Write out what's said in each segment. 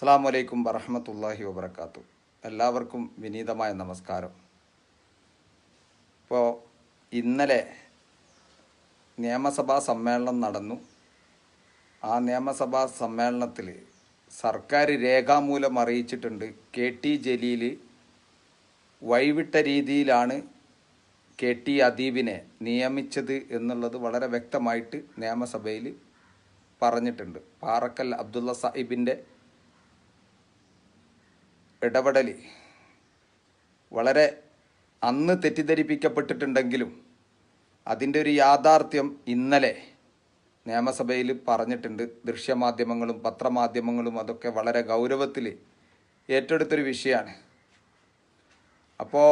അസ്സാം വലൈക്കും വറഹമത്തല്ലാഹി വബർക്കാത്തു എല്ലാവർക്കും വിനീതമായ നമസ്കാരം. ഇപ്പോൾ ഇന്നലെ നിയമസഭാ സമ്മേളനം നടന്നു. ആ നിയമസഭാ സമ്മേളനത്തിൽ സർക്കാർ രേഖാമൂലം അറിയിച്ചിട്ടുണ്ട് കെ ടി ജലീൽ വൈവിട്ട രീതിയിലാണ് കെ ടി അദീബിനെ നിയമിച്ചത് എന്നുള്ളത് വളരെ വ്യക്തമായിട്ട് നിയമസഭയിൽ പറഞ്ഞിട്ടുണ്ട്. പാറക്കൽ അബ്ദുള്ള സാഹിബിന്റെ ഇടപെടൽ വളരെ അന്ന് തെറ്റിദ്ധരിപ്പിക്കപ്പെട്ടിട്ടുണ്ടെങ്കിലും അതിന്റെ ഒരു യാഥാർത്ഥ്യം ഇന്നലെ നിയമസഭയിൽ പറഞ്ഞിട്ടുണ്ട്. ദൃശ്യമാധ്യമങ്ങളും പത്രമാധ്യമങ്ങളും അതൊക്കെ വളരെ ഗൗരവത്തിൽ ഏറ്റെടുത്തൊരു വിഷയമാണ്. അപ്പോൾ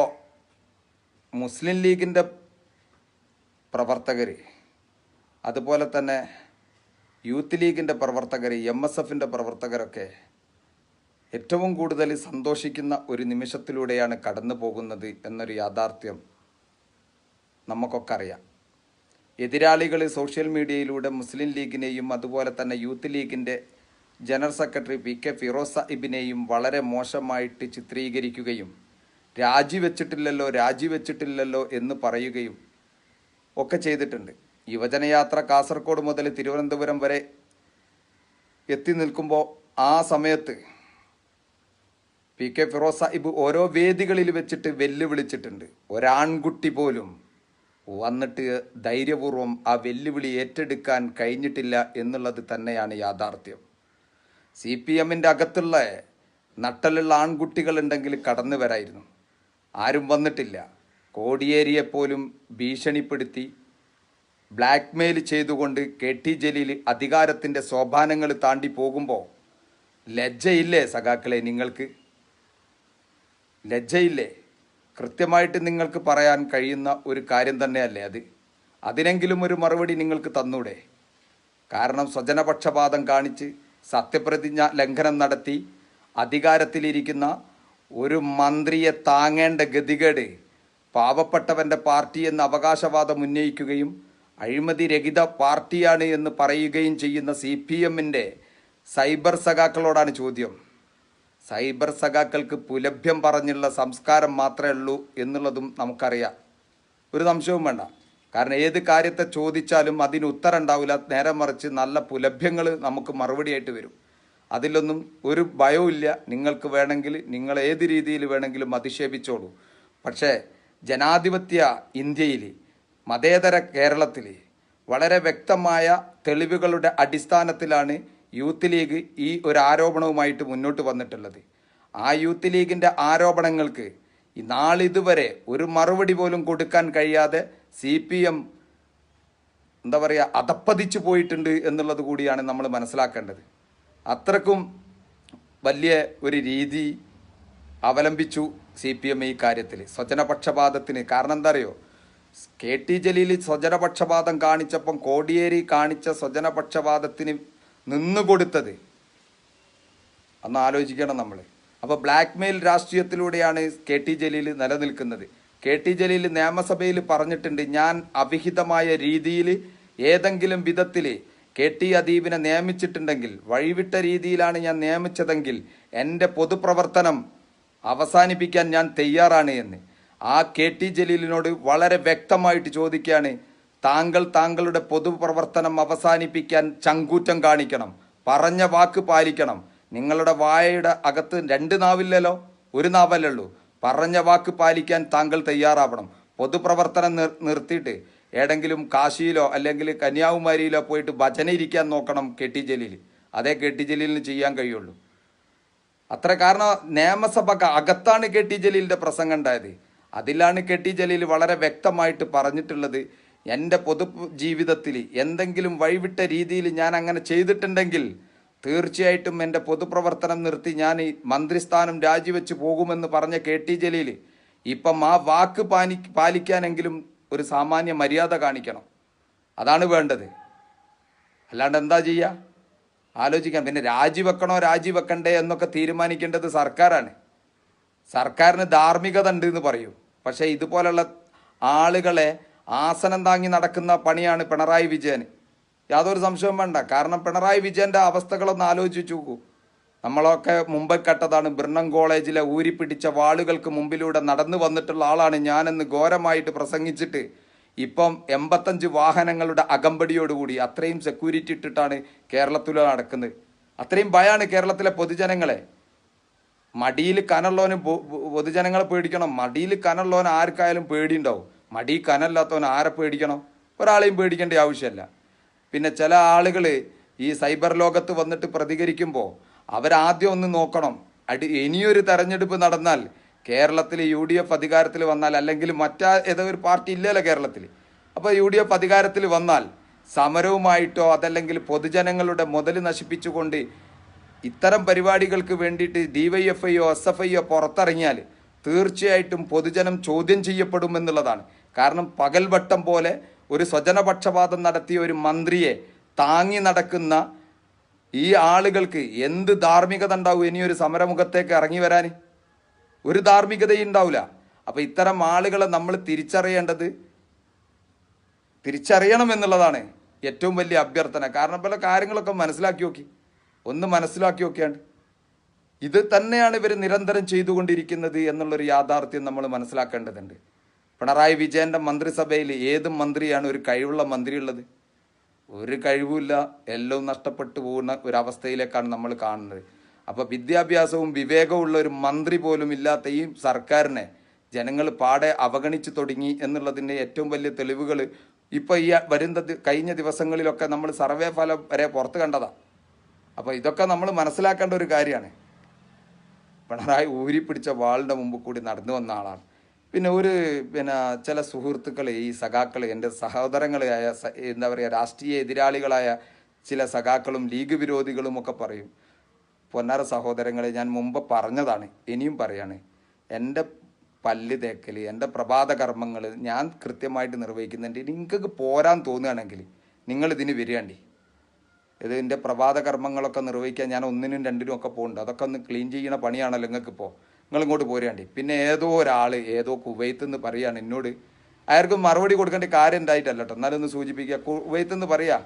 മുസ്ലിം ലീഗിന്റെ പ്രവർത്തകർ അതുപോലെ തന്നെ യൂത്ത് ലീഗിന്റെ പ്രവർത്തകർ എം എസ് എഫിന്റെ പ്രവർത്തകരൊക്കെ ഏറ്റവും കൂടുതൽ സന്തോഷിക്കുന്ന ഒരു നിമിഷത്തിലൂടെയാണ് കടന്നു പോകുന്നത് എന്നൊരു യാഥാർത്ഥ്യം നമുക്കൊക്കെ അറിയാം എതിരാളികൾ സോഷ്യൽ മീഡിയയിലൂടെ മുസ്ലിം ലീഗിനെയും അതുപോലെ തന്നെ യൂത്ത് ലീഗിന്റെ general secretary P K Firoz സാഹിബിനെയും വളരെ മോശമായിട്ട് ചിത്രീകരിക്കുകയും രാജിവെച്ചിട്ടില്ലല്ലോ രാജിവെച്ചിട്ടില്ലല്ലോ എന്ന് പറയുകയും ഒക്കെ ചെയ്തിട്ടുണ്ട്. യുവജനയാത്ര കാസർഗോഡ് മുതൽ തിരുവനന്തപുരം വരെ എത്തി നിൽക്കുമ്പോൾ ആ സമയത്ത് പി കെ ഫിറോസ് സാഹിബ് ഓരോ വേദികളിൽ വെച്ചിട്ട് വെല്ലുവിളിച്ചിട്ടുണ്ട്. ഒരാൺകുട്ടി പോലും വന്നിട്ട് ധൈര്യപൂർവം ആ വെല്ലുവിളി ഏറ്റെടുക്കാൻ കഴിഞ്ഞിട്ടില്ല എന്നുള്ളത് തന്നെയാണ് യാഥാർത്ഥ്യം. സി പി എമ്മിന്റെ അകത്തുള്ള നട്ടലുള്ള ആൺകുട്ടികളുണ്ടെങ്കിൽ കടന്നു വരായിരുന്നു. ആരും വന്നിട്ടില്ല. കോടിയേരിയെപ്പോലും ഭീഷണിപ്പെടുത്തി ബ്ലാക്ക്മെയിൽ ചെയ്തുകൊണ്ട് കെ ടി ജലീൽ അധികാരത്തിന്റെ സോപാനങ്ങൾ താണ്ടി പോകുമ്പോൾ ലജ്ജയില്ലേ സഖാക്കളെ നിങ്ങൾക്ക്? ലജ്ജയില്ലേ? കൃത്യമായിട്ട് നിങ്ങൾക്ക് പറയാൻ കഴിയുന്ന ഒരു കാര്യം തന്നെയല്ലേ അത്? അതിനെങ്കിലും ഒരു മറുപടി നിങ്ങൾക്ക് തന്നൂടെ? കാരണം സ്വജനപക്ഷപാതം കാണിച്ച് സത്യപ്രതിജ്ഞ ലംഘനം നടത്തി അധികാരത്തിലിരിക്കുന്ന ഒരു മന്ത്രിയെ താങ്ങേണ്ട ഗതികേട് പാവപ്പെട്ടവന്റെ പാർട്ടി എന്ന അവകാശവാദം ഉന്നയിക്കുകയും അഴിമതി രഹിത പാർട്ടിയാണ് എന്ന് പറയുകയും ചെയ്യുന്ന സി പി എമ്മിന്റെ സൈബർ സഖാക്കളോടാണ് ചോദ്യം. സൈബർ സഖാക്കൾക്ക് പുലഭ്യം പറഞ്ഞുള്ള സംസ്കാരം മാത്രമേ ഉള്ളൂ എന്നുള്ളതും നമുക്കറിയാം. ഒരു സംശയവും വേണ്ട. കാരണം ഏത് കാര്യത്തെ ചോദിച്ചാലും അതിന് ഉത്തരം ഉണ്ടാവില്ല നേരെ മറിച്ച് നല്ല പുലഭ്യങ്ങൾ നമുക്ക് മറുപടിയായിട്ട് വരും. അതിലൊന്നും ഒരു ഭയവും നിങ്ങൾക്ക് വേണമെങ്കിൽ നിങ്ങൾ ഏത് രീതിയിൽ വേണമെങ്കിലും അധിക്ഷേപിച്ചോളൂ. പക്ഷേ ജനാധിപത്യ ഇന്ത്യയിൽ മതേതര കേരളത്തിൽ വളരെ വ്യക്തമായ തെളിവുകളുടെ അടിസ്ഥാനത്തിലാണ് യൂത്ത് ലീഗ് ഈ ഒരു ആരോപണവുമായിട്ട് മുന്നോട്ട് വന്നിട്ടുള്ളത്. ആ യൂത്ത് ലീഗിന്റെ ആരോപണങ്ങൾക്ക് നാളിതുവരെ ഒരു മറുപടി പോലും കൊടുക്കാൻ കഴിയാതെ സി പി എം എന്താ പറയുക അതപ്പതിച്ചു പോയിട്ടുണ്ട് എന്നുള്ളത് കൂടിയാണ് നമ്മൾ മനസ്സിലാക്കേണ്ടത്. അത്രക്കും വലിയ ഒരു രീതി അവലംബിച്ചു സി പി എം ഈ കാര്യത്തിൽ സ്വജനപക്ഷപാതത്തിന് കാരണം എന്താ അറിയോ കെ ടി ജലീൽ സ്വജനപക്ഷപാതം കാണിച്ചപ്പം കോടിയേരി കാണിച്ച സ്വജനപക്ഷപാതത്തിന് നിന്നുകൊടുത്തത്. അന്ന് ആലോചിക്കണം നമ്മൾ അപ്പോൾ ബ്ലാക്ക് മെയിൽ രാഷ്ട്രീയത്തിലൂടെയാണ് കെ ടി ജലീൽ നിലനിൽക്കുന്നത്. കെ ടി ജലീൽ നിയമസഭയിൽ പറഞ്ഞിട്ടുണ്ട് ഞാൻ അവിഹിതമായ രീതിയിൽ ഏതെങ്കിലും വിധത്തിൽ കെ ടി അദീപിനെ നിയമിച്ചിട്ടുണ്ടെങ്കിൽ വഴിവിട്ട രീതിയിലാണ് ഞാൻ നിയമിച്ചതെങ്കിൽ എന്റെ പൊതുപ്രവർത്തനം അവസാനിപ്പിക്കാൻ ഞാൻ തയ്യാറാണ് എന്ന്. ആ കെ ടി ജലീലിനോട് വളരെ വ്യക്തമായിട്ട് ചോദിക്കുകയാണ് താങ്കൾ താങ്കളുടെ പൊതുപ്രവർത്തനം അവസാനിപ്പിക്കാൻ ചങ്കൂറ്റം കാണിക്കണം. പറഞ്ഞ വാക്ക് പാലിക്കണം. നിങ്ങളുടെ വായയുടെ അകത്ത് രണ്ട് നാവില്ലല്ലോ? ഒരു നാവല്ലേ ഉള്ളൂ പറഞ്ഞ വാക്ക് പാലിക്കാൻ താങ്കൾ തയ്യാറാവണം. പൊതുപ്രവർത്തനം നിർ നിർത്തിയിട്ട് ഏതെങ്കിലും കാശിയിലോ അല്ലെങ്കിൽ കന്യാകുമാരിയിലോ പോയിട്ട് ഭജന ഇരിക്കാൻ നോക്കണം കെ ടി ജലീൽ. അതേ കെ ടി ജലീലിന് ചെയ്യാൻ കഴിയുള്ളൂ. അത്ര കാരണം നിയമസഭ അകത്താണ് കെ ടി ജലീലിന്റെ പ്രസംഗം ഉണ്ടായത്. അതിലാണ് കെ ടി ജലീൽ വളരെ വ്യക്തമായിട്ട് പറഞ്ഞിട്ടുള്ളത് എന്റെ പൊതു ജീവിതത്തിൽ എന്തെങ്കിലും വഴിവിട്ട രീതിയിൽ ഞാൻ അങ്ങനെ ചെയ്തിട്ടുണ്ടെങ്കിൽ തീർച്ചയായിട്ടും എന്റെ പൊതുപ്രവർത്തനം നിർത്തി ഞാൻ ഈ മന്ത്രിസ്ഥാനം രാജിവെച്ച് പോകുമെന്ന് പറഞ്ഞ കെ ടി ജലീൽ ഇപ്പം ആ വാക്ക് പാലി പാലിക്കാനെങ്കിലും ഒരു സാമാന്യ മര്യാദ കാണിക്കണം. അതാണ് വേണ്ടത്. അല്ലാണ്ട് എന്താ ചെയ്യുക? ആലോചിക്കാം. പിന്നെ രാജിവെക്കണോ രാജിവെക്കണ്ടേ എന്നൊക്കെ തീരുമാനിക്കേണ്ടത് സർക്കാരാണ്. സർക്കാരിന് ധാർമ്മികത ഉണ്ട് എന്ന് പറയൂ. പക്ഷേ ഇതുപോലുള്ള ആളുകളെ ആസനം താങ്ങി നടക്കുന്ന പണിയാണ് പിണറായി വിജയൻ യാതൊരു സംശയവും വേണ്ട. കാരണം പിണറായി വിജയന്റെ അവസ്ഥകളൊന്ന് ആലോചിച്ചു നോക്കൂ. നമ്മളൊക്കെ മുമ്പ് കട്ടതാണ് ബ്രണ്ണം കോളേജിലെ ഊരിപ്പിടിച്ച വാളുകൾക്ക് മുമ്പിലൂടെ നടന്നു വന്നിട്ടുള്ള ആളാണ് ഞാനെന്ന് ഘോരമായിട്ട് പ്രസംഗിച്ചിട്ട് ഇപ്പം എൺപത്തഞ്ച് വാഹനങ്ങളുടെ അകമ്പടിയോടുകൂടി അത്രയും സെക്യൂരിറ്റി ഇട്ടിട്ടാണ് കേരളത്തിൽ നടക്കുന്നത്. അത്രയും ഭയമാണ് കേരളത്തിലെ പൊതുജനങ്ങളെ. മടിയിൽ പൊ- പൊതുജനങ്ങളെ പേടിക്കണം. മടിയിൽ കനമുള്ളവൻ ആർക്കായാലും പേടിയുണ്ടാവും. മടി കനല്ലാത്തവൻ ആരെ പേടിക്കണം? ഒരാളെയും പേടിക്കേണ്ട ആവശ്യമല്ല. പിന്നെ ചില ആളുകൾ ഈ സൈബർ ലോകത്ത് വന്നിട്ട് പ്രതികരിക്കുമ്പോൾ അവരാദ്യം ഒന്ന് നോക്കണം. അടി ഇനിയൊരു തെരഞ്ഞെടുപ്പ് നടന്നാൽ കേരളത്തിൽ യു ഡി എഫ് അധികാരത്തിൽ വന്നാൽ അല്ലെങ്കിൽ മറ്റാ ഏതോ ഒരു പാർട്ടി ഇല്ലല്ലോ കേരളത്തിൽ അപ്പോൾ യു ഡി എഫ് അധികാരത്തിൽ വന്നാൽ സമരവുമായിട്ടോ അതല്ലെങ്കിൽ പൊതുജനങ്ങളുടെ മുതൽ നശിപ്പിച്ചുകൊണ്ട് ഇത്തരം പരിപാടികൾക്ക് വേണ്ടിയിട്ട് ഡിവൈഎഫ്ഐയോ എസ് എഫ് ഐയോ പുറത്തിറങ്ങിയാൽ തീർച്ചയായിട്ടും പൊതുജനം ചോദ്യം ചെയ്യപ്പെടുമെന്നുള്ളതാണ്. കാരണം പകൽവട്ടം പോലെ ഒരു സ്വജനപക്ഷപാതം നടത്തിയ ഒരു മന്ത്രിയെ താങ്ങി നടക്കുന്ന ഈ ആളുകൾക്ക് എന്ത് ധാർമ്മികത ഉണ്ടാവും? ഇനി ഒരു സമരമുഖത്തേക്ക് ഇറങ്ങി വരാൻ ഒരു ധാർമ്മികതയും ഉണ്ടാവില്ല. അപ്പോൾ ഇത്തരം ആളുകളെ നമ്മൾ തിരിച്ചറിയേണ്ടത് തിരിച്ചറിയണം എന്നുള്ളതാണ് ഏറ്റവും വലിയ അഭ്യർത്ഥന. കാരണം പല കാര്യങ്ങളൊക്കെ മനസ്സിലാക്കി നോക്കി. ഒന്ന് മനസ്സിലാക്കി നോക്കിയാണ്ട് ഇത് തന്നെയാണ് ഇവർ നിരന്തരം ചെയ്തുകൊണ്ടിരിക്കുന്നത് എന്നുള്ളൊരു യാഥാർത്ഥ്യം നമ്മൾ മനസ്സിലാക്കേണ്ടതുണ്ട്. പിണറായി വിജയന്റെ മന്ത്രിസഭയിൽ ഏത് മന്ത്രിയാണ് ഒരു കഴിവുള്ള മന്ത്രി ഉള്ളത് ഒരു കഴിവുമില്ല എല്ലാം നഷ്ടപ്പെട്ടു പോകുന്ന ഒരവസ്ഥയിലേക്കാണ് നമ്മൾ കാണുന്നത്. അപ്പോൾ വിദ്യാഭ്യാസവും വിവേകവും ഉള്ള ഒരു മന്ത്രി പോലും ഇല്ലാത്ത ഈ സർക്കാരിനെ ജനങ്ങൾ പാടെ അവഗണിച്ചു തുടങ്ങി എന്നുള്ളതിന്റെ ഏറ്റവും വലിയ തെളിവുകൾ ഇപ്പോൾ ഈ വരുന്ന കഴിഞ്ഞ ദിവസങ്ങളിലൊക്കെ നമ്മൾ സർവേ ഫലം വരെ പുറത്ത് കണ്ടതാ. അപ്പോൾ ഇതൊക്കെ നമ്മൾ മനസ്സിലാക്കേണ്ട ഒരു കാര്യമാണ്. പിണറായി ഊരി പിടിച്ച വാളിന്റെ മുമ്പ് കൂടി നടന്നു വന്ന ആളാണ്. പിന്നെ ഒരു പിന്നെ ചില സുഹൃത്തുക്കൾ ഈ സഖാക്കൾ എന്റെ സഹോദരങ്ങളായ എന്താ പറയുക രാഷ്ട്രീയ എതിരാളികളായ ചില സഖാക്കളും ലീഗ് വിരോധികളും ഒക്കെ പറയും പൊന്നാര സഹോദരങ്ങളെ ഞാൻ മുമ്പ് പറഞ്ഞതാണ് ഇനിയും പറയാണ്. എന്റെ പല്ല് തേക്കൽ എന്റെ പ്രഭാത കർമ്മങ്ങൾ ഞാൻ കൃത്യമായിട്ട് നിർവഹിക്കുന്നുണ്ട്. നിങ്ങൾക്ക് പോരാൻ തോന്നുകയാണെങ്കിൽ നിങ്ങൾ ഇതിന് വരികയാണ്ടി. ഇത് എന്റെ പ്രഭാത കർമ്മങ്ങളൊക്കെ നിർവഹിക്കാൻ ഞാൻ ഒന്നിനും രണ്ടിനും ഒക്കെ പോകുന്നുണ്ട് അതൊക്കെ ഒന്ന് ക്ലീൻ ചെയ്യുന്ന പണിയാണല്ലോ നിങ്ങൾക്ക് ഇപ്പോൾ നിങ്ങൾ ഇങ്ങോട്ട് പോരാണ്ടി പിന്നെ ഏതോ ഒരാൾ ഏതോ കുവൈത്ത് എന്ന് പറയാണ് എന്നോട്. അയാൾക്ക് മറുപടി കൊടുക്കേണ്ട കാര്യം ഉണ്ടായിട്ടല്ല കേട്ടോ എന്നാലും ഒന്ന് സൂചിപ്പിക്കുക. കുവൈത്ത് എന്ന് പറയാ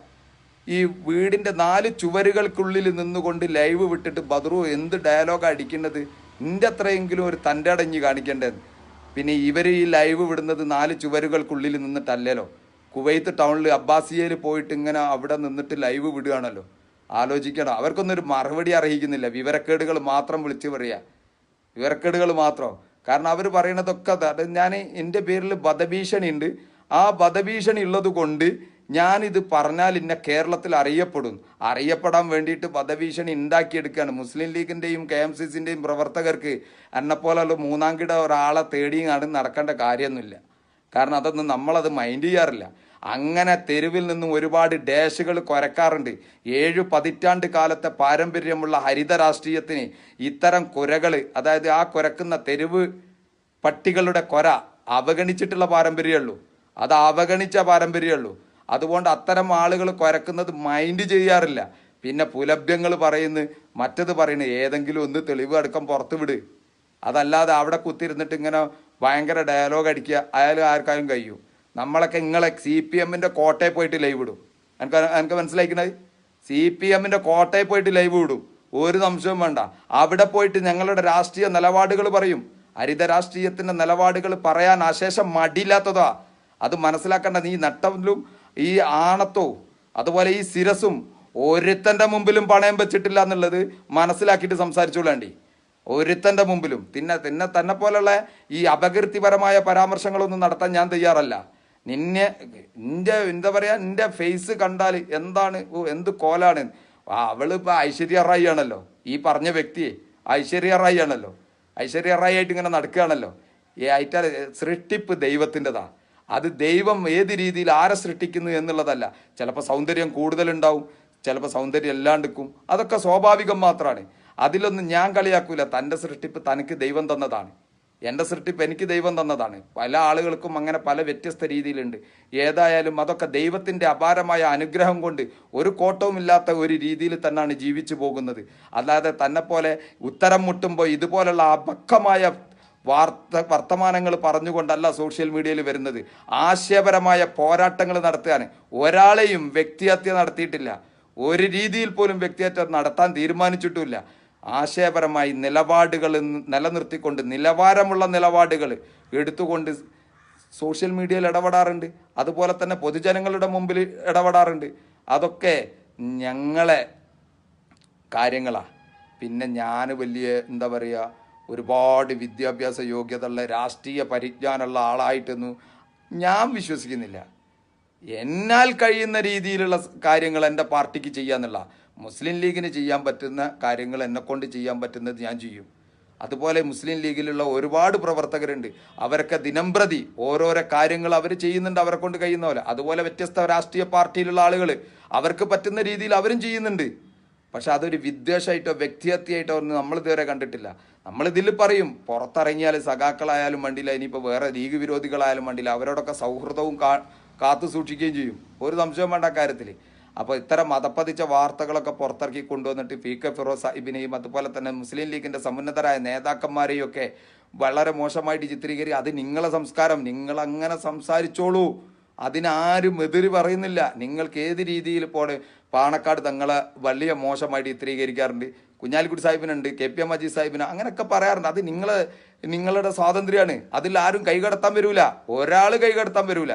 ഈ വീടിന്റെ നാല് ചുവരുകൾക്കുള്ളിൽ നിന്നുകൊണ്ട് ലൈവ് വിട്ടിട്ട് ബദറു എന്ത് ഡയലോഗ് അടിക്കേണ്ടത് എന്റെ അത്രയെങ്കിലും ഒരു തന്റെ അടഞ്ഞ് കാണിക്കേണ്ടത്. പിന്നെ ഇവർ ഈ ലൈവ് വിടുന്നത് നാല് ചുവരുകൾക്കുള്ളിൽ നിന്നിട്ടല്ലല്ലോ? കുവൈത്ത് ടൗണിൽ അബ്ബാസിയയിൽ പോയിട്ട് ഇങ്ങനെ അവിടെ നിന്നിട്ട് ലൈവ് വിടുകയാണല്ലോ. ആലോചിക്കണം. അവർക്കൊന്നും ഒരു മറുപടി അർഹിക്കുന്നില്ല വിവരക്കേടുകൾ മാത്രം വിളിച്ചു പറയുക വിവരക്കേടുകൾ മാത്രം. കാരണം അവർ പറയണതൊക്കെ ഞാൻ എന്റെ പേരിൽ വധഭീഷണി ഉണ്ട് ആ വധഭീഷണി ഉള്ളത് കൊണ്ട് ഞാനിത് പറഞ്ഞാൽ ഇന്ന കേരളത്തിൽ അറിയപ്പെടും. അറിയപ്പെടാൻ വേണ്ടിയിട്ട് വധഭീഷണി ഉണ്ടാക്കിയെടുക്കുകയാണ് മുസ്ലിം ലീഗിന്റെയും കെ എം സി സിന്റെയും പ്രവർത്തകർക്ക് എന്നെപ്പോലുള്ള മൂന്നാം കിട ഒരാളെ തേടിയാണ് നടക്കേണ്ട കാര്യമൊന്നുമില്ല. കാരണം അതൊന്നും നമ്മളത് മൈൻഡ് ചെയ്യാറില്ല. അങ്ങനെ തെരുവിൽ നിന്നും ഒരുപാട് ഡാഷുകൾ കുരക്കാറുണ്ട്. ഏഴു പതിറ്റാണ്ട് കാലത്തെ പാരമ്പര്യമുള്ള ഹരിത രാഷ്ട്രീയത്തിന് ഇത്തരം കുരകൾ അതായത് ആ കുരക്കുന്ന തെരുവ് പട്ടികളുടെ കൊര അവഗണിച്ചിട്ടുള്ള പാരമ്പര്യമുള്ളൂ അത് അവഗണിച്ച പാരമ്പര്യമുള്ളൂ അതുകൊണ്ട് അത്തരം ആളുകൾ കുരക്കുന്നത് മൈൻഡ് ചെയ്യാറില്ല. പിന്നെ പുലഭ്യങ്ങൾ പറയുന്നു മറ്റത് പറയുന്നു ഏതെങ്കിലും ഒന്ന് തെളിവ് അടക്കം പുറത്ത് വിട്. അതല്ലാതെ അവിടെ കുത്തിരുന്നിട്ട് ഇങ്ങനെ ഭയങ്കര ഡയലോഗ് അടിക്കുക അയാൾ ആർക്കാരും കഴിയും. നമ്മളൊക്കെ നിങ്ങളെ സി പി എമ്മിന്റെ കോട്ടയിൽ പോയിട്ട് ലൈവ് ഇടും. എനിക്ക് എനിക്ക് മനസ്സിലാക്കുന്നത് സി പി എമ്മിന്റെ കോട്ടയിൽ പോയിട്ട് ലൈവ് ഇടും. ഒരു സംശയവും വേണ്ട. അവിടെ പോയിട്ട് ഞങ്ങളുടെ രാഷ്ട്രീയ നിലപാടുകൾ പറയും. ഹരിത രാഷ്ട്രീയത്തിന്റെ നിലപാടുകൾ പറയാൻ അശേഷം മടിയില്ലാത്തതാ. അത് മനസ്സിലാക്കേണ്ട. നീ നട്ടവിലും ഈ ആണത്തോ അതുപോലെ ഈ ശിരസും ഒരുത്തന്റെ മുമ്പിലും പണയം വെച്ചിട്ടില്ല എന്നുള്ളത് മനസ്സിലാക്കിയിട്ട് സംസാരിച്ചോളാണ്ടി. ഒരുത്തന്റെ മുമ്പിലും. പിന്നെ പിന്നെ തന്നെ പോലുള്ള ഈ അപകീർത്തിപരമായ പരാമർശങ്ങളൊന്നും നടത്താൻ ഞാൻ തയ്യാറല്ല. നിന്നെ നിന്റെ എന്താ പറയാ നിന്റെ ഫേസ് കണ്ടാൽ എന്താണ് എന്ത് കോലാണ്? അവൾ ഇപ്പൊ ഐശ്വര്യ റായി ആണല്ലോ. ഈ പറഞ്ഞ വ്യക്തിയെ ഐശ്വര്യ റായി ആണല്ലോ. ഐശ്വര്യ റായി ആയിട്ട് ഇങ്ങനെ നടക്കുകയാണല്ലോ. ഈ ആയിട്ട് സൃഷ്ടിപ്പ് ദൈവത്തിന്റെതാ. അത് ദൈവം ഏത് രീതിയിൽ ആരെ സൃഷ്ടിക്കുന്നു എന്നുള്ളതല്ല. ചിലപ്പോൾ സൗന്ദര്യം കൂടുതലുണ്ടാവും ചിലപ്പോൾ സൗന്ദര്യം എല്ലാണ്ടിക്കും. അതൊക്കെ സ്വാഭാവികം മാത്രമാണ് അതിലൊന്നും ഞാൻ കളിയാക്കൂല. തന്റെ സൃഷ്ടിപ്പ് തനിക്ക് ദൈവം തന്നതാണ്. എന്റെ സൃഷ്ടിപ്പ് എനിക്ക് ദൈവം തന്നതാണ്. പല ആളുകൾക്കും അങ്ങനെ പല വ്യത്യസ്ത രീതിയിലുണ്ട്. ഏതായാലും അതൊക്കെ ദൈവത്തിന്റെ അപാരമായ അനുഗ്രഹം കൊണ്ട് ഒരു കോട്ടവുമില്ലാത്ത ഒരു രീതിയിൽ തന്നെയാണ് ജീവിച്ചു പോകുന്നത്. അല്ലാതെ തന്നെ പോലെ ഉത്തരം മുട്ടുമ്പോൾ ഇതുപോലുള്ള അപക്കമായ വാർത്ത വർത്തമാനങ്ങൾ പറഞ്ഞുകൊണ്ടല്ല സോഷ്യൽ മീഡിയയിൽ വരുന്നത്. ആശയപരമായ പോരാട്ടങ്ങൾ നടത്തുകയാണ്. ഒരാളെയും വ്യക്തിഹത്യ നടത്തിയിട്ടില്ല. ഒരു രീതിയിൽ പോലും വ്യക്തിഹത്യ നടത്താൻ തീരുമാനിച്ചിട്ടുമില്ല. ആശയപരമായി നിലപാടുകൾ നിലനിർത്തിക്കൊണ്ട് നിലവാരമുള്ള നിലപാടുകൾ എടുത്തുകൊണ്ട് സോഷ്യൽ മീഡിയയിൽ ഇടപെടാറുണ്ട്. അതുപോലെ തന്നെ പൊതുജനങ്ങളുടെ മുമ്പിൽ ഇടപെടാറുണ്ട്. അതൊക്കെ ഞങ്ങളെ കാര്യങ്ങളാണ് പിന്നെ ഞാൻ വലിയ എന്താ പറയുക ഒരുപാട് വിദ്യാഭ്യാസ യോഗ്യതയുള്ള രാഷ്ട്രീയ പരിജ്ഞാനമുള്ള ആളായിട്ടൊന്നും ഞാൻ വിശ്വസിക്കുന്നില്ല. എന്നാൽ കഴിയുന്ന രീതിയിലുള്ള കാര്യങ്ങൾ എന്റെ പാർട്ടിക്ക് ചെയ്യാന്നുള്ള മുസ്ലിം ലീഗിന് ചെയ്യാൻ പറ്റുന്ന കാര്യങ്ങൾ എന്നെക്കൊണ്ട് ചെയ്യാൻ പറ്റുന്നത് ഞാൻ ചെയ്യും. അതുപോലെ മുസ്ലിം ലീഗിലുള്ള ഒരുപാട് പ്രവർത്തകരുണ്ട്. അവരൊക്കെ ദിനംപ്രതി ഓരോരോ കാര്യങ്ങൾ അവർ ചെയ്യുന്നുണ്ട് അവരെ കൊണ്ട് കഴിയുന്ന പോലെ. അതുപോലെ വ്യത്യസ്ത രാഷ്ട്രീയ പാർട്ടിയിലുള്ള ആളുകൾ അവർക്ക് പറ്റുന്ന രീതിയിൽ അവരും ചെയ്യുന്നുണ്ട്. പക്ഷെ അതൊരു വിദ്വേഷമായിട്ടോ വ്യക്തിഹത്യയായിട്ടോ ഒന്നും നമ്മൾ ഇതുവരെ കണ്ടിട്ടില്ല. നമ്മൾ ഇതിൽ പറയും പുറത്തിറങ്ങിയാൽ സഖാക്കളായാലും വണ്ടിയില്ല ഇനിയിപ്പോൾ വേറെ ലീഗ് വിരോധികളായാലും വണ്ടിയില്ല അവരോടൊക്കെ സൗഹൃദവും കാത്തു സൂക്ഷിക്കുകയും ചെയ്യും. ഒരു സംശയം വേണ്ട കാര്യത്തിൽ അപ്പോൾ ഇത്തരം മതപ്പതിച്ച വാർത്തകളൊക്കെ പുറത്തിറക്കി കൊണ്ടുവന്നിട്ട് പി കെ ഫിറോസ് സാഹിബിനെയും അതുപോലെ തന്നെ മുസ്ലിം ലീഗിന്റെ സമുന്നതരായ നേതാക്കന്മാരെയും ഒക്കെ വളരെ മോശമായിട്ട് ചിത്രീകരിക്കുക അത് നിങ്ങളെ സംസ്കാരം നിങ്ങൾ അങ്ങനെ സംസാരിച്ചോളൂ. അതിനാരും എതിര് പറയുന്നില്ല. നിങ്ങൾക്ക് ഏത് രീതിയിൽ പോണ് പാണക്കാട് തങ്ങളെ വലിയ മോശമായിട്ട് ചിത്രീകരിക്കാറുണ്ട് കുഞ്ഞാലിക്കുട്ടി സാഹിബിനുണ്ട് കെ പി എം മജീദ് സാഹിബിന് അങ്ങനെയൊക്കെ പറയാറുണ്ട്. അത് നിങ്ങൾ നിങ്ങളുടെ സ്വാതന്ത്ര്യമാണ്. അതിൽ ആരും കൈകടത്താൻ വരൂല. ഒരാൾ കൈകടത്താൻ വരൂല.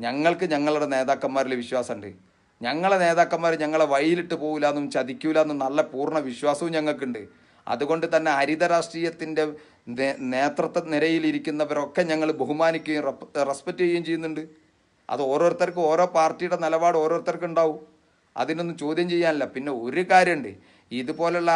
ഞങ്ങൾക്ക് ഞങ്ങളുടെ നേതാക്കന്മാരിൽ വിശ്വാസമുണ്ട്. ഞങ്ങളെ നേതാക്കന്മാർ ഞങ്ങളെ വഴിയിലിട്ട് പോകില്ല എന്നും ചതിക്കൂല എന്നും നല്ല പൂർണ വിശ്വാസവും ഞങ്ങൾക്കുണ്ട്. അതുകൊണ്ട് തന്നെ ഹരിത രാഷ്ട്രീയത്തിന്റെ നേതൃത്വ നിരയിലിരിക്കുന്നവരൊക്കെ ഞങ്ങൾ ബഹുമാനിക്കുകയും റെസ്പെക്റ്റ് ചെയ്യുകയും ചെയ്യുന്നുണ്ട്. അത് ഓരോരുത്തർക്കും ഓരോ പാർട്ടിയുടെ നിലപാട് ഓരോരുത്തർക്കും ഉണ്ടാവും അതിനൊന്നും ചോദ്യം ചെയ്യാനില്ല. പിന്നെ ഒരു കാര്യമുണ്ട്. ഇതുപോലുള്ള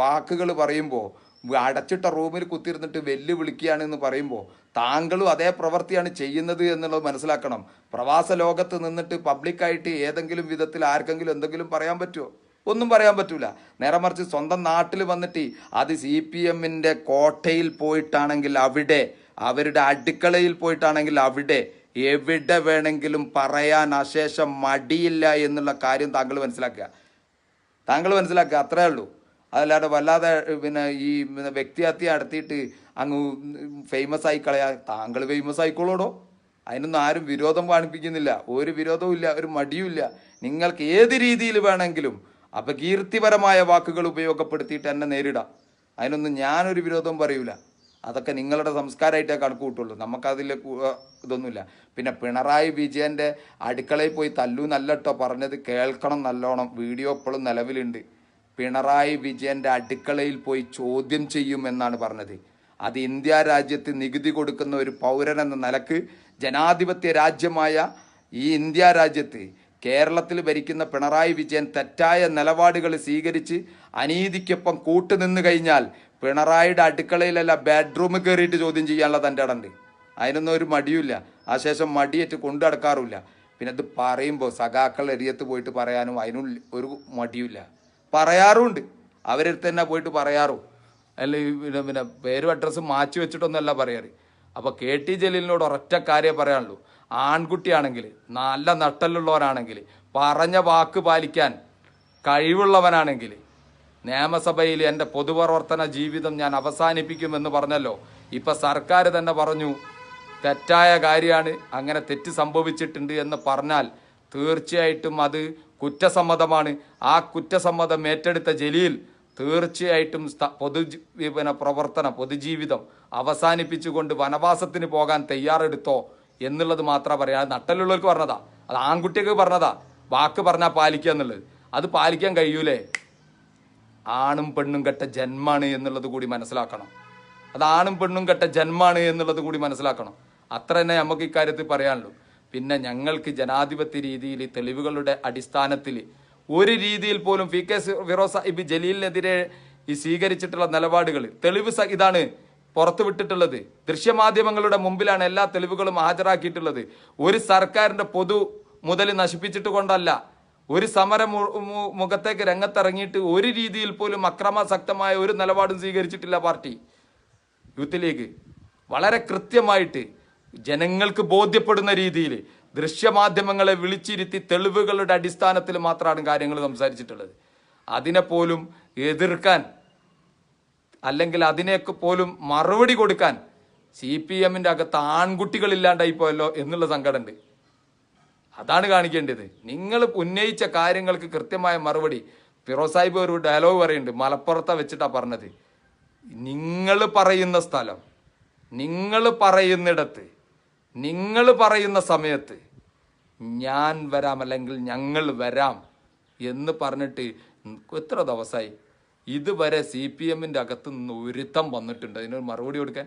വാക്കുകൾ പറയുമ്പോൾ അടച്ചിട്ട റൂമിൽ കുത്തിയിരുന്നിട്ട് വെല്ലുവിളിക്കുകയാണ് എന്ന് പറയുമ്പോൾ താങ്കളും അതേ പ്രവൃത്തിയാണ് ചെയ്യുന്നത് എന്നുള്ളത് മനസ്സിലാക്കണം. പ്രവാസ ലോകത്ത് നിന്നിട്ട് പബ്ലിക്കായിട്ട് ഏതെങ്കിലും വിധത്തിൽ ആർക്കെങ്കിലും എന്തെങ്കിലും പറയാൻ പറ്റുമോ ഒന്നും പറയാൻ പറ്റൂല. നേരെ മറിച്ച് സ്വന്തം നാട്ടിൽ വന്നിട്ട് അത് സി പി എമ്മിന്റെ കോട്ടയിൽ പോയിട്ടാണെങ്കിൽ അവിടെ അവരുടെ അടുക്കളയിൽ പോയിട്ടാണെങ്കിൽ അവിടെ എവിടെ വേണമെങ്കിലും പറയാൻ അശേഷം മടിയില്ല എന്നുള്ള കാര്യം താങ്കൾ മനസ്സിലാക്കുക. താങ്കൾ മനസ്സിലാക്കുക അത്രേ ഉള്ളൂ. അതല്ലാതെ വല്ലാതെ പിന്നെ ഈ വ്യക്തിഹത്യ നടത്തിയിട്ട് അങ്ങ് ഫേമസ് ആയി കളയാ. താങ്കൾ ഫേമസ് ആയിക്കോളൂടോ? അതിനൊന്നും ആരും വിരോധം കാണിപ്പിക്കുന്നില്ല. ഒരു വിരോധവും ഇല്ല ഒരു മടിയുമില്ല നിങ്ങൾക്ക് ഏത് രീതിയിൽ വേണമെങ്കിലും അപകീർത്തിപരമായ വാക്കുകൾ ഉപയോഗപ്പെടുത്തിയിട്ട് എന്നെ നേരിടാം. അതിനൊന്നും ഞാനൊരു വിരോധവും പറയൂല. അതൊക്കെ നിങ്ങളുടെ സംസ്കാരമായിട്ടേ കണക്ക് കൂട്ടുള്ളൂ നമുക്കതിൽ ഇതൊന്നുമില്ല. പിന്നെ പിണറായി വിജയന്റെ അടുക്കളയിൽ പോയി തല്ലു നല്ലട്ടോ പറഞ്ഞത് കേൾക്കണം നല്ലോണം. വീഡിയോ ഇപ്പോഴും നിലവിലുണ്ട്. പിണറായി വിജയന്റെ അടുക്കളയിൽ പോയി ചോദ്യം ചെയ്യുമെന്നാണ് പറഞ്ഞത്. അത് ഇന്ത്യ രാജ്യത്ത് നികുതി കൊടുക്കുന്ന ഒരു പൗരൻ എന്ന നിലയ്ക്ക് ജനാധിപത്യ രാജ്യമായ ഈ ഇന്ത്യ രാജ്യത്ത് കേരളത്തിൽ ഭരിക്കുന്ന പിണറായി വിജയൻ തെറ്റായ നിലപാടുകൾ സ്വീകരിച്ച് അനീതിക്കൊപ്പം കൂട്ടുനിന്ന് കഴിഞ്ഞാൽ പിണറായിയുടെ അടുക്കളയിലല്ല ബെഡ്റൂമിൽ കയറിയിട്ട് ചോദ്യം ചെയ്യാനുള്ള തന്റെ ഇടണ്ട് അതിനൊന്നും ഒരു മടിയുമില്ല. ആ ശേഷം മടിയേറ്റ് കൊണ്ടു നടക്കാറുമില്ല. പിന്നെ അത് പറയുമ്പോൾ സഖാക്കൾ എരിയത്ത് പോയിട്ട് പറയാനും അതിനും ഒരു മടിയുമില്ല. പറയാറുമുണ്ട് അവരടുത്ത് തന്നെ പോയിട്ട് പറയാറും. അല്ലെങ്കിൽ പിന്നെ പിന്നെ പേരും അഡ്രസ്സും മാറ്റി വെച്ചിട്ടൊന്നുമല്ല പറയാറ്. അപ്പോൾ കെ ടി ജലീലിനോട് ഒരൊറ്റ കാര്യമേ പറയാനുള്ളൂ. ആൺകുട്ടിയാണെങ്കിൽ നല്ല നട്ടലുള്ളവരാണെങ്കിൽ പറഞ്ഞ വാക്ക് പാലിക്കാൻ കഴിവുള്ളവനാണെങ്കിൽ നിയമസഭയിൽ എന്റെ പൊതുപ്രവർത്തന ജീവിതം ഞാൻ അവസാനിപ്പിക്കുമെന്ന് പറഞ്ഞല്ലോ. ഇപ്പൊ സർക്കാർ തന്നെ പറഞ്ഞു തെറ്റായ കാര്യമാണ് അങ്ങനെ തെറ്റ് സംഭവിച്ചിട്ടുണ്ട് എന്ന് പറഞ്ഞാൽ തീർച്ചയായിട്ടും അത് കുറ്റസമ്മതമാണ്. ആ കുറ്റസമ്മതം ഏറ്റെടുത്ത ജലീൽ തീർച്ചയായിട്ടും പൊതു പിന്നെ പ്രവർത്തനം പൊതുജീവിതം അവസാനിപ്പിച്ചുകൊണ്ട് വനവാസത്തിന് പോകാൻ തയ്യാറെടുത്തോ എന്നുള്ളത് മാത്രമേ പറയാ. നട്ടലുള്ളവർക്ക് പറഞ്ഞതാ. അത് ആൺകുട്ടിയൊക്കെ പറഞ്ഞതാ. വാക്ക് പറഞ്ഞാൽ പാലിക്കുക എന്നുള്ളത്. അത് പാലിക്കാൻ കഴിയൂലേ? ആണും പെണ്ണും കെട്ട ജന്മാണ് എന്നുള്ളത് കൂടി മനസ്സിലാക്കണം. അത് ആണും പെണ്ണും കെട്ട ജന്മാണ് എന്നുള്ളത് കൂടി മനസ്സിലാക്കണം. അത്ര തന്നെ നമുക്ക് ഇക്കാര്യത്തിൽ പറയാനുള്ളൂ. പിന്നെ ഞങ്ങൾക്ക് ജനാധിപത്യ രീതിയിൽ തെളിവുകളുടെ അടിസ്ഥാനത്തിൽ ഒരു രീതിയിൽ പോലും ഫി കെ ഫിറോസ് സാഹിബ് ജലീലിനെതിരെ ഈ സ്വീകരിച്ചിട്ടുള്ള നിലപാടുകൾ തെളിവ് ഇതാണ് പുറത്തുവിട്ടിട്ടുള്ളത്. ദൃശ്യമാധ്യമങ്ങളുടെ മുമ്പിലാണ് എല്ലാ തെളിവുകളും ഹാജരാക്കിയിട്ടുള്ളത്. ഒരു സർക്കാരിന്റെ പൊതു മുതൽ നശിപ്പിച്ചിട്ട് കൊണ്ടല്ല ഒരു സമര മുഖത്തേക്ക് രംഗത്തിറങ്ങിയിട്ട് ഒരു രീതിയിൽ പോലും അക്രമാസക്തമായ ഒരു നിലപാടും സ്വീകരിച്ചിട്ടില്ല പാർട്ടി. യൂത്ത് ലീഗ് വളരെ കൃത്യമായിട്ട് ജനങ്ങൾക്ക് ബോധ്യപ്പെടുന്ന രീതിയിൽ ദൃശ്യമാധ്യമങ്ങളെ വിളിച്ചിരുത്തി തെളിവുകളുടെ അടിസ്ഥാനത്തിൽ മാത്രമാണ് കാര്യങ്ങൾ സംസാരിച്ചിട്ടുള്ളത്. അതിനെ പോലും എതിർക്കാൻ അല്ലെങ്കിൽ അതിനെയൊക്കെ പോലും മറുപടി കൊടുക്കാൻ സി പി എമ്മിന്റെ അകത്ത് ആൺകുട്ടികളില്ലാണ്ടായി പോയല്ലോ എന്നുള്ള സങ്കടമുണ്ട്. അതാണ് കാണിക്കേണ്ടത്. നിങ്ങൾ ഉന്നയിച്ച കാര്യങ്ങൾക്ക് കൃത്യമായ മറുപടി. ഫിറോസ് സാഹിബ് ഒരു ഡയലോഗ് പറയുന്നുണ്ട്. മലപ്പുറത്തെ വെച്ചിട്ടാണ് പറഞ്ഞത്. നിങ്ങൾ പറയുന്ന സ്ഥലം. നിങ്ങൾ പറയുന്നിടത്ത് നിങ്ങൾ പറയുന്ന സമയത്ത് ഞാൻ വരാം അല്ലെങ്കിൽ ഞങ്ങൾ വരാം എന്ന് പറഞ്ഞിട്ട് എത്ര ദിവസമായി? ഇതുവരെ സി പി എമ്മിന്റെ അകത്ത് നിന്ന് ഒരുത്തം വന്നിട്ടുണ്ട്. അതിനൊരു മറുപടി കൊടുക്കാൻ?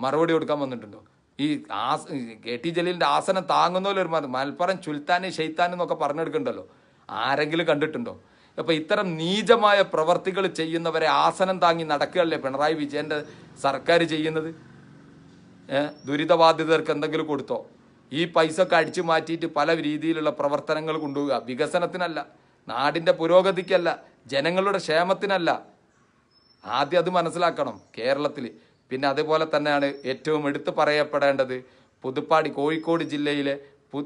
മറുപടി കൊടുക്കാൻ വന്നിട്ടുണ്ടോ? ഈ ആസ് കെ ടി ജലീലിന്റെ ആസനം താങ്ങുന്ന ഒരു മലപ്പുറം ചുൽത്താൻ ഷെയ്ത്താൻ എന്നൊക്കെ പറഞ്ഞെടുക്കണ്ടല്ലോ? ആരെങ്കിലും കണ്ടിട്ടുണ്ടോ? അപ്പോൾ ഇത്തരം നീചമായ പ്രവർത്തികൾ ചെയ്യുന്നവരെ ആസനം താങ്ങി നടക്കുകയല്ലേ പിണറായി വിജയന്റെ സർക്കാർ ചെയ്യുന്നത്? ദുരിതബാധിതർക്ക് എന്തെങ്കിലും കൊടുത്തോ? ഈ പൈസ ഒക്കെ അടിച്ചു മാറ്റിയിട്ട് പല രീതിയിലുള്ള പ്രവർത്തനങ്ങൾ കൊണ്ടുപോവുക. വികസനത്തിനല്ല നാടിന്റെ പുരോഗതിക്കല്ല ജനങ്ങളുടെ ക്ഷേമത്തിനല്ല. ആദ്യം അത് മനസ്സിലാക്കണം കേരളത്തിൽ പിന്നെ അതുപോലെ തന്നെയാണ് ഏറ്റവും എടുത്തു പറയപ്പെടേണ്ടത് പുതുപ്പാടി കോഴിക്കോട് ജില്ലയിലെ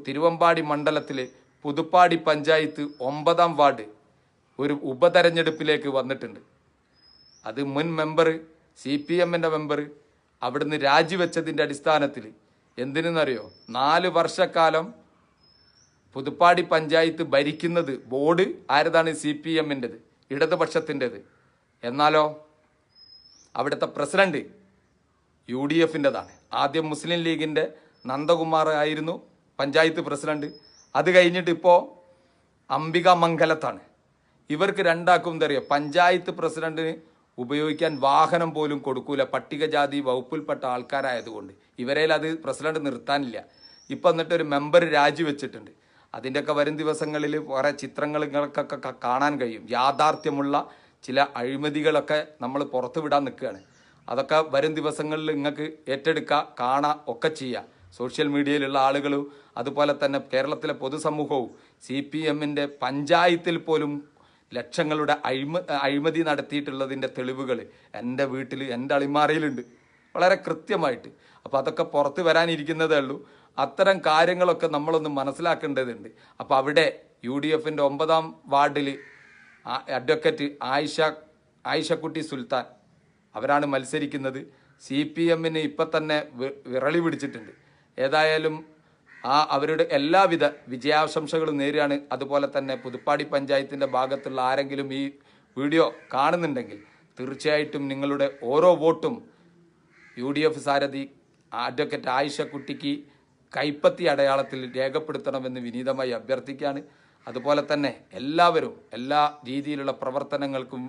തിരുവമ്പാടി മണ്ഡലത്തിലെ പുതുപ്പാടി പഞ്ചായത്ത് ഒമ്പതാം വാർഡ് ഒരു ഉപതെരഞ്ഞെടുപ്പിലേക്ക് വന്നിട്ടുണ്ട്. അത് മുൻ മെമ്പർ സി പി എമ്മിന്റെ മെമ്പർ അവിടുന്ന് രാജിവെച്ചതിന്റെ അടിസ്ഥാനത്തിൽ എന്തിനെന്നറിയോ? നാല് വർഷക്കാലം പുതുപ്പാടി പഞ്ചായത്ത് ഭരിക്കുന്നത് ബോർഡ് ആരതാണ്? സി പി എമ്മിന്റെത് ഇടതുപക്ഷത്തിന്റെത്. എന്നാലോ? അവിടുത്തെ പ്രസിഡന്റ് യു ഡി എഫിന്റെതാണ്. ആദ്യം മുസ്ലിം ലീഗിന്റെ നന്ദകുമാർ ആയിരുന്നു പഞ്ചായത്ത് പ്രസിഡന്റ്. അത് കഴിഞ്ഞിട്ട് ഇപ്പോൾ അംബിക മംഗലത്താണ് ഇവർക്ക് രണ്ടാക്കും എന്താ പറയുക പഞ്ചായത്ത് പ്രസിഡന്റിന് ഉപയോഗിക്കാൻ വാഹനം പോലും കൊടുക്കൂല. പട്ടികജാതി വകുപ്പിൽപ്പെട്ട ആൾക്കാരായതുകൊണ്ട്. ഇവരെയിൽ അത് പ്രസിഡന്റ് നിർത്താനില്ല. ഇപ്പം എന്നിട്ട് ഒരു മെമ്പർ രാജിവെച്ചിട്ടുണ്ട്. അതിന്റെയൊക്കെ വരും ദിവസങ്ങളിൽ കുറേ ചിത്രങ്ങൾ കാണാൻ കഴിയും. യാഥാർത്ഥ്യമുള്ള ചില അഴിമതികളൊക്കെ നമ്മൾ പുറത്തു വിടാൻ നിൽക്കുകയാണ്. അതൊക്കെ വരും ദിവസങ്ങളിൽ നിങ്ങൾക്ക് ഏറ്റെടുക്കുക കാണുക ഒക്കെ ചെയ്യുക. സോഷ്യൽ മീഡിയയിലുള്ള ആളുകളും അതുപോലെ തന്നെ കേരളത്തിലെ പൊതുസമൂഹവും സി പി എമ്മിന്റെ പഞ്ചായത്തിൽ പോലും ലക്ഷങ്ങളുടെ അഴിമ അഴിമതി നടത്തിയിട്ടുള്ളതിന്റെ തെളിവുകൾ എന്റെ വീട്ടിൽ എന്റെ അളിമാറയിലുണ്ട് വളരെ കൃത്യമായിട്ട്. അപ്പോൾ അതൊക്കെ പുറത്ത് വരാനിരിക്കുന്നതേ ഉള്ളൂ. അത്തരം കാര്യങ്ങളൊക്കെ നമ്മളൊന്ന് മനസ്സിലാക്കേണ്ടതുണ്ട്. അപ്പോൾ അവിടെ യു ഡി എഫിന്റെ ഒമ്പതാം വാർഡിൽ അഡ്വക്കറ്റ് ആയിഷ ആയിഷക്കുട്ടി സുൽത്താൻ അവരാണ് മത്സരിക്കുന്നത്. സി പി എമ്മിന് ഇപ്പം തന്നെ വിറളി പിടിച്ചിട്ടുണ്ട്. ഏതായാലും ആ അവരുടെ എല്ലാവിധ വിജയാശംസകളും നേരിടുകയാണ് അതുപോലെ തന്നെ പുതുപ്പാടി പഞ്ചായത്തിന്റെ ഭാഗത്തുള്ള ആരെങ്കിലും ഈ വീഡിയോ കാണുന്നുണ്ടെങ്കിൽ തീർച്ചയായിട്ടും നിങ്ങളുടെ ഓരോ വോട്ടും യു ഡി എഫ് സാരഥി അഡ്വക്കേറ്റ് ആയിഷക്കുട്ടിക്ക് കൈപ്പത്തി അടയാളത്തിൽ രേഖപ്പെടുത്തണമെന്ന് വിനീതമായി അഭ്യർത്ഥിക്കുകയാണ്. അതുപോലെ തന്നെ എല്ലാവരും എല്ലാ രീതിയിലുള്ള പ്രവർത്തനങ്ങൾക്കും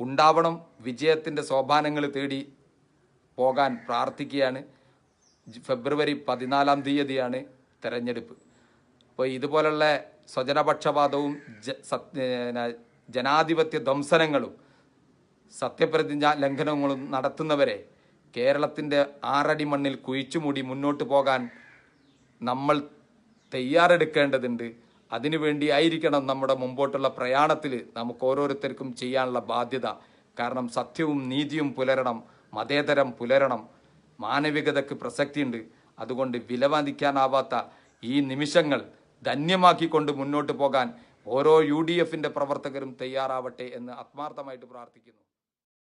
ഉണ്ടാവണം വിജയത്തിന്റെ സോപാനങ്ങൾ തേടി പോകാൻ പ്രാർത്ഥിക്കുകയാണ്. ഫെബ്രുവരി പതിനാലാം തീയതിയാണ് തെരഞ്ഞെടുപ്പ്. അപ്പോൾ ഇതുപോലുള്ള സ്വജനപക്ഷപാതവും ജനാധിപത്യ ധ്വംസനങ്ങളും സത്യപ്രതിജ്ഞ ലംഘനങ്ങളും നടത്തുന്നവരെ കേരളത്തിന്റെ ആറടി മണ്ണിൽ കുഴിച്ചുമൂടി മുന്നോട്ട് പോകാൻ നമ്മൾ തയ്യാറെടുക്കേണ്ടതുണ്ട്. അതിനുവേണ്ടി ആയിരിക്കണം നമ്മുടെ മുമ്പോട്ടുള്ള പ്രയാണത്തിൽ നമുക്ക് ഓരോരുത്തർക്കും ചെയ്യാനുള്ള ബാധ്യത. കാരണം സത്യവും നീതിയും പുലരണം മതേതരം പുലരണം മാനവികതയ്ക്ക് പ്രസക്തിയുണ്ട്. അതുകൊണ്ട് വിലവാദിക്കാനാവാത്ത ഈ നിമിഷങ്ങൾ ധന്യമാക്കിക്കൊണ്ട് മുന്നോട്ട് പോകാൻ ഓരോ യു ഡി എഫിന്റെ പ്രവർത്തകരും തയ്യാറാവട്ടെ എന്ന് ആത്മാർത്ഥമായിട്ട് പ്രാർത്ഥിക്കുന്നു.